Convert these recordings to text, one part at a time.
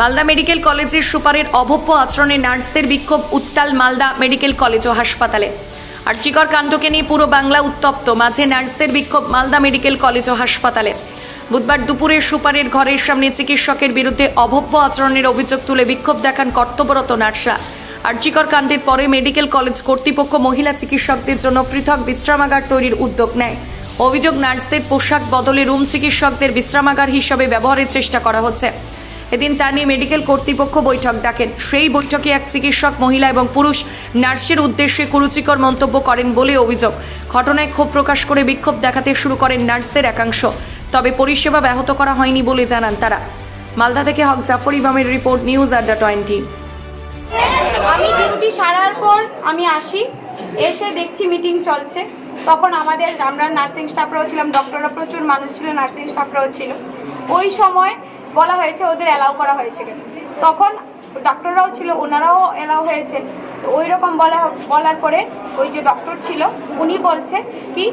Malda medical কলেজের সুপারের অভব্য আচরণে নার্সদের বিক্ষোভ উত্তাল মালদা মেডিকেল কলেজ ও হাসপাতালে। আর্যিকর কাণ্ডকে নিয়ে পুরো বাংলা উত্তপ্ত। মাঝে নার্সদের বিক্ষোভ মালদা মেডিকেল কলেজ ও হাসপাতালে। বুধবার দুপুরে সুপারের ঘরের সামনে চিকিৎসকের বিরুদ্ধে অভব্য আচরণের অভিযোগ তুলে বিক্ষোভ দেখান কর্তব্যরত নার্সরা। আর্যিকর কাণ্ডের পরে মেডিকেল কলেজ কর্তৃপক্ষ মহিলা চিকিৎসকদের জন্য পৃথক বিশ্রামাগার তৈরির উদ্যোগ নেয়। অভিযোগ, নার্সদের পোশাক বদলে রুম চিকিৎসকদের বিশ্রামাগার হিসাবে ব্যবহারের চেষ্টা করা হচ্ছে। এদিন তা নিয়ে মেডিকেল কর্তৃপক্ষ বৈঠক ডাকেন। সেই বৈঠকে এক চিকিৎসক, মহিলা এবং পুরুষ নার্সের উদ্দেশ্যে কুরুচিকর মন্তব্য করেন বলে অভিযোগ। ঘটনায় ক্ষোভ প্রকাশ করে বিক্ষোভ দেখাতে শুরু করেন নার্সদের একাংশ। তবে পরিষেবা ব্যাহত করা হয়নি বলে জানান তারা। মালদা থেকে হক জাফর ইমামের রিপোর্ট, নিউজ আড্ডা টোয়েন্টি। আমি ডিউটি সারার পর আমি আসি, এসে দেখছি মিটিং চলছে। তখন আমাদের, আমরা নার্সিং স্টাফরাও ছিলাম ডক্টররা প্রচুর মানুষ ছিল নার্সিং স্টাফরাও ছিল। ওই সময় বলা হয়েছে ওদের অ্যালাউ করা হয়েছে। তখন ডক্টররাও ছিল ওনারাও অ্যালাউ হয়েছে। তো ওই রকম বলা বলার পরে ওই যে ডক্টর ছিল উনি বলছে কি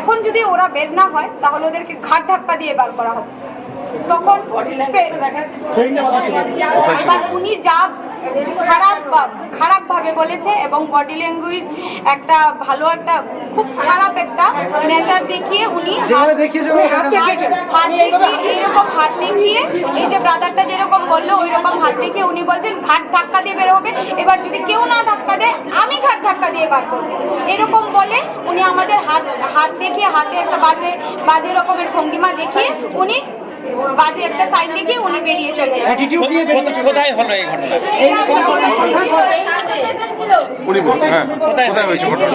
এখন যদি ওরা বের না হয় তাহলে ওদেরকে ঘাট ধাক্কা দিয়ে বার করা হবে তখন উনি যা খারাপ খারাপ ভাবে বলেছে এবং বডি ল্যাঙ্গুয়েজ একটা ভালো একটা খুব খারাপ একটা নেচার দেখিয়ে উনি হাত হাত দেখিয়ে এইরকম হাত দেখিয়ে এই যে ব্রাদারটা যেরকম বলল ওই রকম হাত দেখিয়ে উনি বলছেন ঘাট ধাক্কা দিয়ে বের হবে এবার যদি কেউ না ধাক্কা দেয় আমি ঘাট ধাক্কা দিয়ে বার করব। এরকম বলে উনি আমাদের হাত হাত দেখিয়ে হাতে একটা বাজে বাজে রকমের ভঙ্গিমা দেখিয়ে উনি বাজে একটা সাইন দেখে উনি বেরিয়ে চলে কোথায় হলো এই ঘটনা উনি হ্যাঁ কোথায় হয়েছে ঘটনা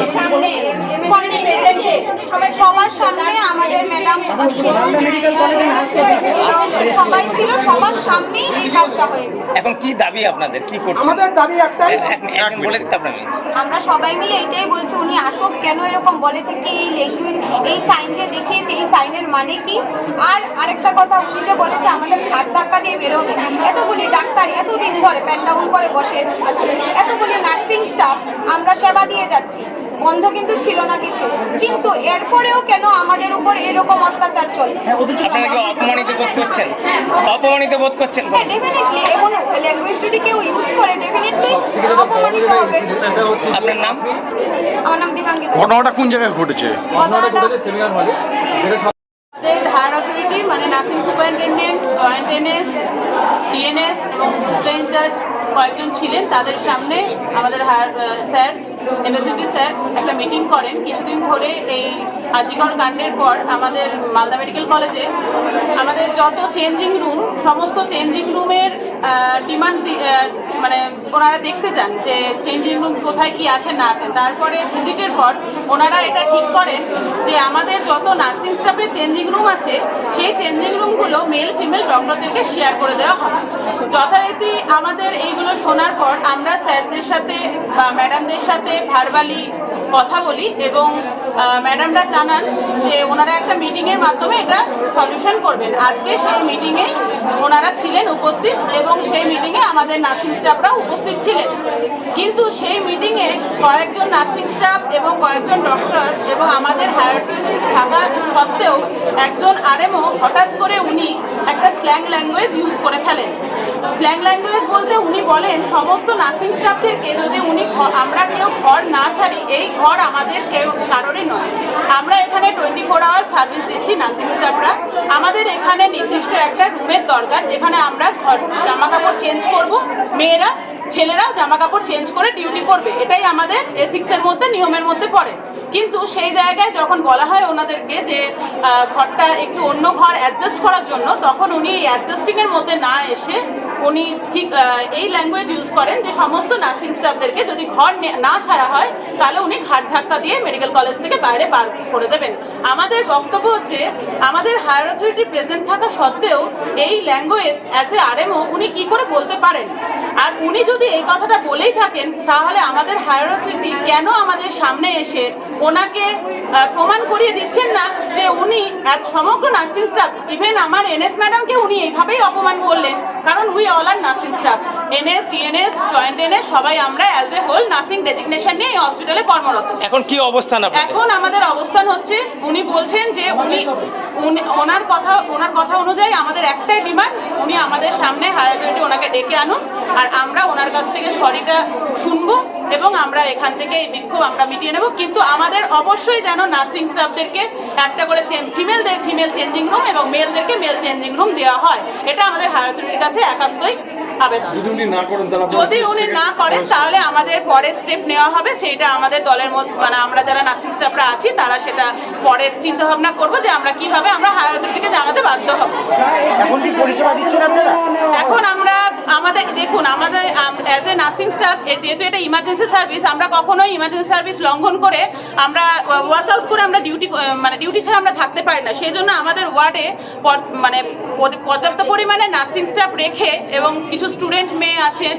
সবার সামনে আমাদের ম্যাডাম মালদা মেডিকেল কলেজে সবাই ছিল সবার সামনেই এই কাজটা হয়েছে। এখন কি দাবি আপনাদের? কি করছেন? আমাদের দাবি একটাই। এক- এক মিনিট বলে দিতে আপনাকে আমরা সবাই মিলে এটাই বলছি উনি আসুক কেন এরকম বলেছে কি এই ল্যাঙ্গুয়েজ এই সাইন যে দেখিয়েছে এই সাইনের মানে কি? আর আরেকটা কথা উনি যে বলেছে আমাদের ঘাট ধাক্কা দিয়ে বেরোবে। এতগুলি ডাক্তার এতদিন ধরে প্যান ডাউন করে বসে আছে। এতগুলি নার্সিং স্টাফ আমরা সেবা দিয়ে যাচ্ছি। বন্ধ কিন্তু ছিল না কিছু। কিন্তু এরপরেও কেন আমাদের উপর এরকম অত্যাচার চলে? আপনারা অপমানিত বোধ করছেন? অপমানিত বোধ করছেন হ্যাঁ ডেফিনেটলি এমন ল্যাঙ্গুয়েজ যদি কেউ ইউজ করে ডেফিনেটলি অপমানিত হবে। আপনার নাম? আমার নাম দীপাঙ্গি দত্ত। ঘটনাটা কোন জায়গায় ঘটেছে? ঘটনাটা ঘটেছে সেমিনার হলে আমাদের হায়ার অথরিটি মানে nursing superintendent joint NS DNS এবং সিস্টার ইনচার্জ কয়েকজন ছিলেন। তাদের সামনে আমাদের হায়ার স্যার এমএসিপি স্যার একটা মিটিং করেন। কিছুদিন ধরে এই আজিকর কাণ্ডের পর আমাদের মালদা মেডিকেল কলেজে আমাদের যত চেঞ্জিং রুম সমস্ত চেঞ্জিং রুমের ডিমান্ড মানে ওনারা দেখতে চান যে চেঞ্জিং রুম কোথায় কি আছে, না আছে। তারপরে ভিজিটের পর ওনারা এটা ঠিক করেন যে আমাদের যত নার্সিং স্টাফের চেঞ্জিং রুম আছে, সেই চেঞ্জিং রুমগুলো মেল ফিমেল ডক্টরদেরকে শেয়ার করে দেওয়া হবে। যথারীতি আমাদের এইগুলো শোনার পর আমরা স্যারদের সাথে বা ম্যাডামদের সাথে ভারবালি কথা বলি এবং ম্যাডামরা জানান যে ওনারা একটা মিটিংয়ের মাধ্যমে এটা সলিউশন করবেন। আজকে সেই মিটিংয়ে ওনারা ছিলেন উপস্থিত এবং আমাদের নার্সিং স্টাফরা উপস্থিত ছিলেন। কিন্তু সেই মিটিংয়ে কয়েকজন নার্সিং স্টাফ এবং কয়েকজন ডক্টর এবং আমাদের হায়ারটিস থাকা সত্ত্বেও একজন আরএমও হঠাৎ করে উনি একটা স্ল্যাং ল্যাঙ্গুয়েজ ইউজ করে ফেলেন। স্ল্যাং ল্যাঙ্গুয়েজ বলতে উনি বলেন, সমস্ত নার্সিং স্টাফদেরকে যদি উনি আমরা কেউ ঘর না ছাড়ি, এই ঘর আমাদের কেউ কারোরই নয়। আমরা এখানে টোয়েন্টি ফোর আওয়ার সার্ভিস দিচ্ছি নার্সিং স্টাফরা আমাদের এখানে নির্দিষ্ট একটা রুমের দরকার, যেখানে আমরা ঘর জামা কাপড় চেঞ্জ করব মেয়েরা, ছেলেরাও জামা কাপড় চেঞ্জ করে ডিউটি করবে। এটাই আমাদের এথিক্সের মধ্যে, নিয়মের মধ্যে পড়ে। কিন্তু সেই জায়গায় যখন বলা হয় ওনাদেরকে যে ঘরটা একটু অন্য ঘর অ্যাডজাস্ট করার জন্য, তখন উনি এই অ্যাডজাস্টিংয়ের মধ্যে না এসে উনি ঠিক এই ল্যাঙ্গুয়েজ ইউজ করেন যে সমস্ত নার্সিং স্টাফদেরকে যদি ঘর নে- ছাড়া হয়, তাহলে উনি ঘাট ধাক্কা দিয়ে মেডিকেল কলেজ থেকে বাইরে বার করে দেবেন। আমাদের বক্তব্য হচ্ছে, আমাদের হায়ার অথরিটি প্রেজেন্ট থাকা সত্ত্বেও এই ল্যাঙ্গুয়েজ অ্যাজ এ আরএমও উনি কি করে বলতে পারেন? আর উনি যদি এই কথাটা বলেই থাকেন, তাহলে আমাদের হায়ার অথরিটি কেন আমাদের সামনে এসে ওনাকে প্রমাণ করিয়ে দিচ্ছেন না যে উনি সমগ্র নার্সিং স্টাফ ইভেন আমার এনএস ম্যাডামকে উনি এইভাবেই অপমান করলেন? কারণ we all are nursing staff NS DNS joint NS সবাই আমরা as a whole nursing designation নিয়ে এই হসপিটালে কর্মরত। এখন কি অবস্থান আপনাদের? এখন আমাদের অবস্থান হচ্ছে উনি বলছেন যে উনি উনি ওনার কথা ওনার কথা অনুযায়ী আমাদের একটাই ডিমান্ড উনি আমাদের সামনে হায়ার অথরিটি ওনাকে ডেকে আনুন আর আমরা ওনার কাছ থেকে সরিটা শুনব এবং আমরা এখান থেকে এই বিক্ষোভ আমরা মিটিয়ে নেব। কিন্তু আমাদের অবশ্যই যেন নার্সিং স্টাফদেরকে একটা করে ফিমেলদের ফিমেল চেঞ্জিং রুম এবং মেলদেরকে মেল চেঞ্জিং রুম দেওয়া হয়। এটা আমাদের হায়ার অথরিটির কাছে একান্তই আবেদন। যদি উনি না করেন যদি উনি না করেন তাহলে আমাদের পরের স্টেপ নেওয়া হবে। সেটা আমাদের দলের মধ্যে মানে আমরা যারা নার্সিং স্টাফরা আছি তারা সেটা পরের চিন্তা ভাবনা করব যে আমরা কীভাবে আমরা হায়ার অথরিটিকে জানাতে বাধ্য হব। এখন কি পরিষেবা দিচ্ছেন আপনারা? এখন আমরা আমাদের, দেখুন, আমাদের অ্যাজ এ নার্সিং স্টাফ যেহেতু এটা ইমার্জেন্সি সার্ভিস আমরা কখনোই ইমার্জেন্সি সার্ভিস লঙ্ঘন করে আমরা ওয়ার্কআউট করে আমরা ডিউটি মানে ডিউটি ছাড়া আমরা থাকতে পারি না। সেই জন্য আমাদের ওয়ার্ডে মানে পর্যাপ্ত পরিমাণে নার্সিং স্টাফ রেখে এবং কিছু স্টুডেন্ট মেয়ে আছেন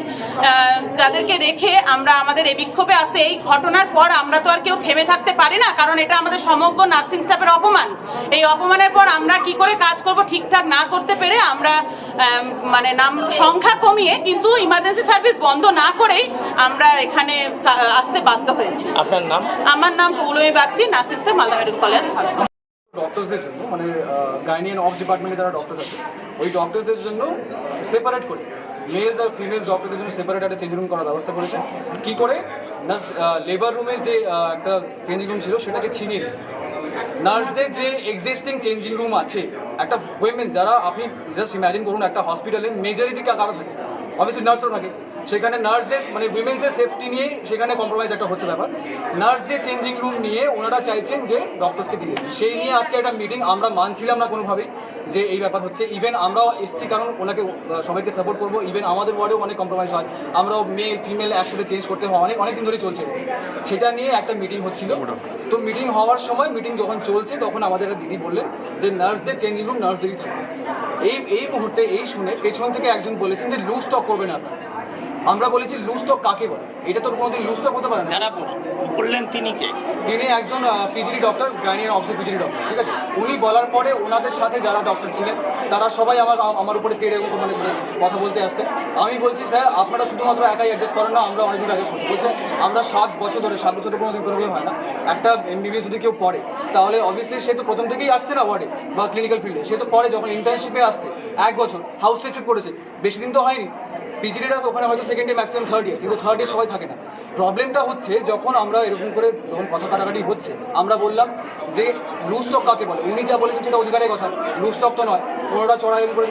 যাদেরকে রেখে আমরা আমাদের এই বিক্ষোভে আসতে এই ঘটনার পর আমরা তো আর কেউ থেমে থাকতে পারি না কারণ এটা আমাদের সমগ্র নার্সিং স্টাফের অপমান। এই অপমানের পর আমরা কি করে কাজ করব ঠিকঠাক না করতে পেরে আমরা মানে নাম সংখ্যা কমিয়ে কিন্তু ইমার্জেন্সি সার্ভিস বন্ধ না করেই আমরা এখানে আসতে বাধ্য হয়েছি। আপনার নাম? আমার নাম Poulami Bagchi nursing staff Malda medical college ডক্টরসদের জন্য মানে গাইনিয়ান অফ ডিপার্টমেন্টে যারা ডক্টরস আছে, ওই ডক্টরসদের জন্য সেপারেট করে মেলস আর ফিমেলস ডক্টরদের জন্য সেপারেট একটা চেঞ্জ রুম করার ব্যবস্থা করেছে। কী করে? নার্স লেবার রুমের যে একটা চেঞ্জিং রুম ছিল, সেটাকে ছিনিয়ে নার্সদের যে এক্সিস্টিং চেঞ্জিং রুম আছে, একটা উইমেন যারা আপনি জাস্ট ইমাজিন করুন, একটা হসপিটালে মেজরিটি কারা থাকে। অবভিয়াসলি নার্সরা থাকে। সেখানে নার্সদের মানে উইমেন্সদের সেফটি নিয়ে সেখানে কম্প্রোমাইজ একটা হচ্ছে ব্যাপার। নার্সদের চেঞ্জিং রুম নিয়ে ওনারা চাইছেন যে ডক্টরসকে দিয়ে। সেই নিয়ে আজকে একটা মিটিং আমরা মানছিলাম না কোনোভাবেই যে এই ব্যাপার হচ্ছে। ইভেন আমরাও এসছি কারণ ওনাকে সবাইকে সাপোর্ট করব। ইভেন আমাদের ওয়ার্ডেও অনেক কম্প্রোমাইজ হয়। আমরাও মেল ফিমেল একসাথে চেঞ্জ করতে হয় অনেক অনেক দিন ধরে চলছে। সেটা নিয়ে একটা মিটিং হচ্ছিল। তো মিটিং হওয়ার সময় মিটিং যখন চলছে তখন আমাদের একটা দিদি বললেন যে নার্সদের চেঞ্জিং রুম নার্সদেরই থাকবে। এই এই মুহূর্তে এই শুনে পেছন থেকে একজন বলেছেন যে লুজ স্টক করবে না আমরা বলেছি লুজ কাকে বলে? এটা তো কোনোদিন লুজ স্টক হতে পারে না। যারা বললেন তিনি কে? তিনি একজন পিজিডি ডক্টর গাইনিয়ান অফিসের পিজিডি ডক্টর ঠিক আছে? উনি বলার পরে ওনাদের সাথে যারা ডক্টর ছিলেন তারা সবাই আমার আমার উপরে তেড়ে মানে কথা বলতে আসছে। আমি বলছি স্যার আপনারা শুধুমাত্র একাই অ্যাডজাস্ট করেন না আমরা অনেকদিন অ্যাডজাস্ট করছি। বলছে আমরা সাত বছর ধরে সাত বছর কোনো দিন কোনো হয় না। একটা এমবিবিএস যদি কেউ পড়ে তাহলে অবভিয়াসলি সে তো প্রথম থেকেই আসছে না ওয়ার্ডে বা ক্লিনিক্যাল ফিল্ডে সে তো পরে যখন ইন্টার্নশিপে আসছে এক বছর হাউস শিফট করেছে। বেশি দিন তো হয়নি। পিজিডিরা ওখানে হয়তো second year maximum third year কিন্তু থার্ড ইয়ার সবাই থাকে না। প্রবলেমটা হচ্ছে যখন আমরা এরকম করে যখন কথা কাটাকাটি হচ্ছে, আমরা বললাম যে লুজ স্টক কাকে বলে? উনি যা বলেছেন সেটা অধিকারের কথা। লুজ স্টক তো নয় ওনারা চড়াই করে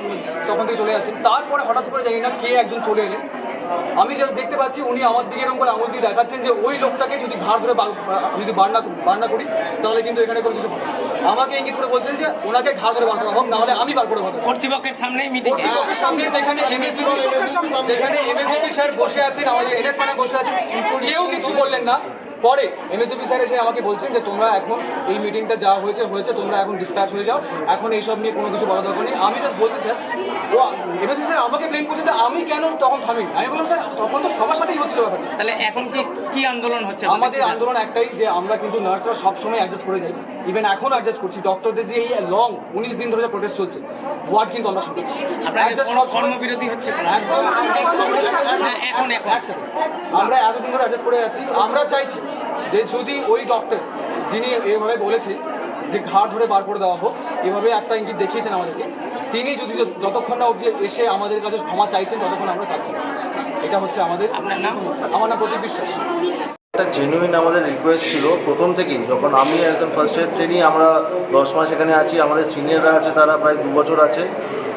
তখন থেকে চলে যাচ্ছেন তারপরে হঠাৎ করে জানি না কে একজন চলে এলেন। আমি জাস্ট দেখতে পাচ্ছি উনি আমার দিকে এরকম করে আঙুল দিয়ে দেখাচ্ছেন যে ওই লোকটাকে যদি ঘাড় ধরে যদি বার না বার না করি, তাহলে কিন্তু এখানে কোনো কিছু হবে। আমাকে ইঙ্গিত করে বলছেন যে ওনাকে ঘাড় ধরে বার করা হোক নাহলে আমি বার করে হবে কর্তৃপক্ষের সামনে মিটিং কর্তৃপক্ষের সামনে যেখানে এমএসবি যেখানে এমএসবি স্যার বসে আছেন আমাদের এনএস বসে আছেন কেউ কিছু বললেন না। পরে এমএসবি স্যার এসে আমাকে বলছেন যে তোমরা এখন এই মিটিংটা যা হয়েছে হয়েছে তোমরা এখন ডিসপ্যাচ হয়ে যাও। এখন এইসব নিয়ে কোনো কিছু বলা দরকার নেই। আমি জাস্ট বলছি স্যার ও এমএসবি স্যার আমাকে ব্লেম করছে যে আমি কেন তখন থামি আমি বললাম স্যার তখন তো সবার সাথেই হচ্ছিল ব্যাপারটা। তাহলে এখন কি কি আন্দোলন হচ্ছে আমাদের আন্দোলন একটাই যে আমরা কিন্তু নার্সরা সবসময় অ্যাডজাস্ট করে যাই। ইভেন এখন অ্যাডজাস্ট করছি। ডক্টরদের যে এই লং উনিশ দিন ধরে প্রোটেস্ট চলছে ওয়ার্ড কিন্তু আমরা শুনছি কর্মবিরতি হচ্ছে একদম। এখন, এখন। এক second। আমরা এতদিন ধরে অ্যাডজাস্ট করে যাচ্ছি। আমরা চাইছি যে যদি ওই ডক্টর যিনি এভাবে বলেছে যে ঘাড় ধরে বার করে দেওয়া হোক এভাবে একটা ইঙ্গিত দেখিয়েছেন আমাদেরকে তিনি যদি যতক্ষণ না অব্দি এসে আমাদের কাছে ক্ষমা চাইছেন ততক্ষণ আমরা কাজ করব এটা হচ্ছে আমাদের আমার নাম প্রদীপ বিশ্বাস। একটা জেনুইন আমাদের রিকোয়েস্ট ছিল প্রথম থেকেই। যখন আমি একদম ফার্স্ট ইয়ার ট্রেনই আমরা দশ মাস এখানে আছি, আমাদের সিনিয়ররা আছে, তারা প্রায় দু বছর আছে।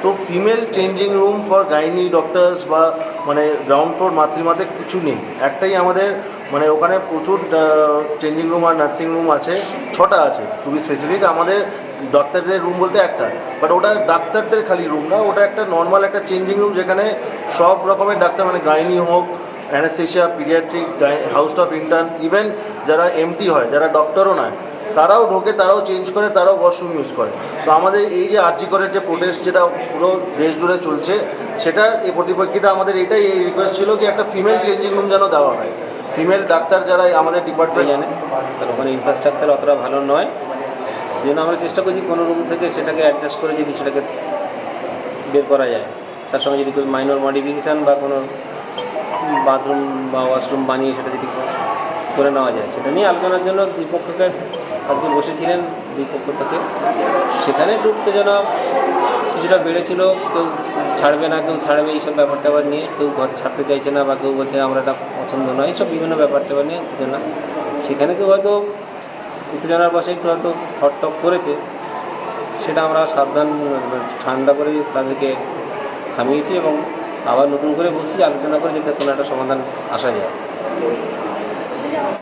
তো female changing room for gynae doctors বা মানে গ্রাউন্ড ফ্লোর মাতৃমাতে কিছু নেই। একটাই আমাদের মানে ওখানে প্রচুর চেঞ্জিং রুম আর নার্সিং রুম আছে, ছটা আছে বি স্পেসিফিক আমাদের ডাক্তারদের রুম বলতে একটা। বাট ওটা ডাক্তারদের খালি রুম না, ওটা একটা নর্মাল একটা চেঞ্জিং রুম যেখানে সব রকমের ডাক্তার মানে গাইনি হোক anaesthesia paediatric house of intern, even যারা এমটি হয়, যারা ডক্টরও নয়, তারাও ঢোকে, তারাও চেঞ্জ করে, তারাও ওয়াশরুম ইউজ করে। তো আমাদের এই যে আর্জি করের যে প্রোটেস্ট যেটা পুরো দেশ জুড়ে চলছে, সেটার এই প্রতিপক্ষিতা আমাদের এটাই এই রিকোয়েস্ট ছিল কি একটা ফিমেল চেঞ্জিং রুম যেন দেওয়া হয়। ফিমেল ডাক্তার যারা আমাদের ডিপার্টমেন্ট জানে তার ওখানে ইনফ্রাস্ট্রাকচার অতটা ভালো নয়। সেই জন্য আমরা চেষ্টা করছি কোনো রুম থেকে সেটাকে অ্যাডজাস্ট করে যদি সেটাকে বের করা যায়। তার সঙ্গে যদি কোনো মাইনর মডিফিকেশান বা কোনো বাথরুম বা ওয়াশরুম বানিয়ে সেটা যদি করে নেওয়া যায়, সেটা নিয়ে আলোচনার জন্য দুই পক্ষকে আজকে বসেছিলেন দুই পক্ষ থেকে সেখানে একটু উত্তেজনা কিছুটা বেড়েছিল, কেউ ছাড়বে না, কেউ ছাড়বে এইসব ব্যাপার ট্যাপার নিয়ে, কেউ ঘর ছাড়তে চাইছে না বা কেউ বলছে আমরা এটা পছন্দ নয়, এইসব বিভিন্ন ব্যাপার ট্যাপার নিয়ে উত্তেজনা। সেখানে কেউ হয়তো উত্তেজনার বসে একটু হয়তো হটটক করেছে, সেটা আমরা সাবধান, ঠান্ডা করে তাদেরকে থামিয়েছি এবং আবার নতুন করে বসি আলোচনা করে যাতে কোনো একটা সমাধান আসা যায়।